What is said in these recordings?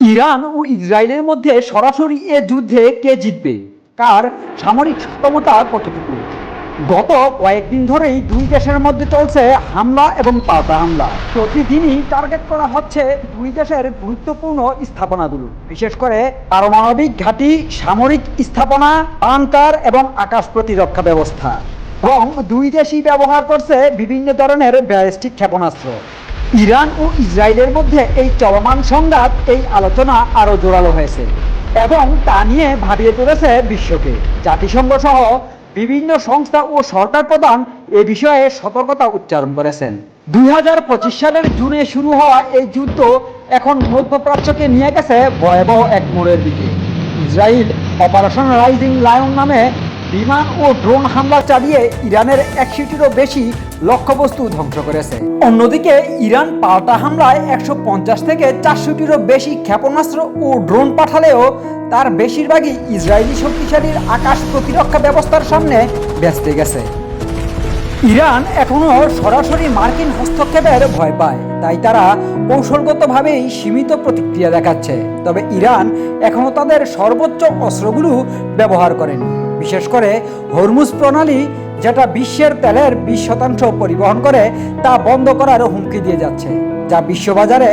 Iran ও ইসরায়েলের মধ্যে সরাসরি এ যুদ্ধে কে জিতবে? কার সামরিক সক্ষমতা কতটুকু? গত কয়েকদিন ধরেই দুই দেশের মধ্যে চলছে হামলা এবং পাল্টা হামলা। প্রতিদিনই টার্গেট করা হচ্ছে দুই দেশের গুরুত্বপূর্ণ স্থাপনাগুলো। বিশেষ করে পারমাণবিক ঘাঁটি, সামরিক স্থাপনা, বাংকার এবং আকাশ প্রতিরক্ষা ব্যবস্থা। এবং দুই দেশই ব্যবহার করছে বিভিন্ন ধরনের ব্যালিস্টিক ক্ষেপণাস্ত্র। ইরান ও ইসরায়েলের মধ্যে এই চলমান সংঘাত, এই আলোচনা আরও জোরালো হয়েছে এবং তা নিয়ে ভাবিয়ে তুলেছে বিশ্বকে। জাতিসংঘ সহ বিভিন্ন সংস্থা ও সরকার প্রধান এ বিষয়ে সতর্কতা উচ্চারণ করেছেন। দুই হাজার পঁচিশ সালের জুনে শুরু হওয়া এই যুদ্ধ এখন মধ্যপ্রাচ্যকে নিয়ে গেছে ভয়াবহ এক মোড়ের দিকে। ইসরায়েল অপারেশন রাইজিং লায়ন নামে বিমান ও ড্রোন হামলা চালিয়ে ইরানের একশোটিরও বেশি লক্ষ্যবস্তু ধ্বংস করেছে। অন্যদিকে, ইরান পাল্টা হামলায় একশো পঞ্চাশ থেকে চারশোটিরও বেশি ক্ষেপণাস্ত্র ও ড্রোন পাঠালেও তার বেশিরভাগই ইসরায়েলি শক্তিশালীর আকাশ প্রতিরক্ষা ব্যবস্থার সামনে ব্যস্তে গেছে। ইরান এখনও সরাসরি মার্কিন হস্তক্ষেপের ভয় পায়, তাই তারা কৌশলগতভাবেই সীমিত প্রতিক্রিয়া দেখাচ্ছে। তবে ইরান এখনও তাদের সর্বোচ্চ অস্ত্রগুলো ব্যবহার করেনি। বিশেষ করে হরমুজ প্রণালী, যেটা বিশ্বের তেলের বিশ শতাংশ পরিবহন করে, তা বন্ধ করার হুমকি দিয়ে যাচ্ছে, যা বিশ্ববাজারে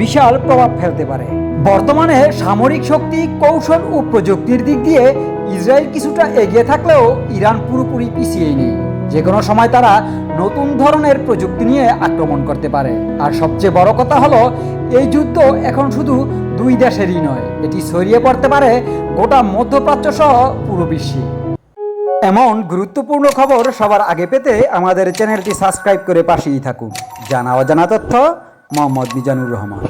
বিশাল প্রভাব ফেলতে পারে। বর্তমানে সামরিক শক্তি, কৌশল ও প্রযুক্তির দিক দিয়ে ইসরায়েল কিছুটা এগিয়ে থাকলেও ইরান পুরোপুরি পিছিয়ে নেই। যে কোনো সময় তারা নতুন ধরনের প্রযুক্তি নিয়ে আক্রমণ করতে পারে। আর সবচেয়ে বড় কথা হলো, এই যুদ্ধ এখন শুধু দুই দেশেরই নয়, এটি ছড়িয়ে পড়তে পারে গোটা মধ্যপ্রাচ্য সহ পুরো বিশ্বে। এমন গুরুত্বপূর্ণ খবর সবার আগে পেতে আমাদের চ্যানেলটি সাবস্ক্রাইব করে পাশেই থাকুন। জানা অজানা তথ্য, মোহাম্মদ মিজানুর রহমান।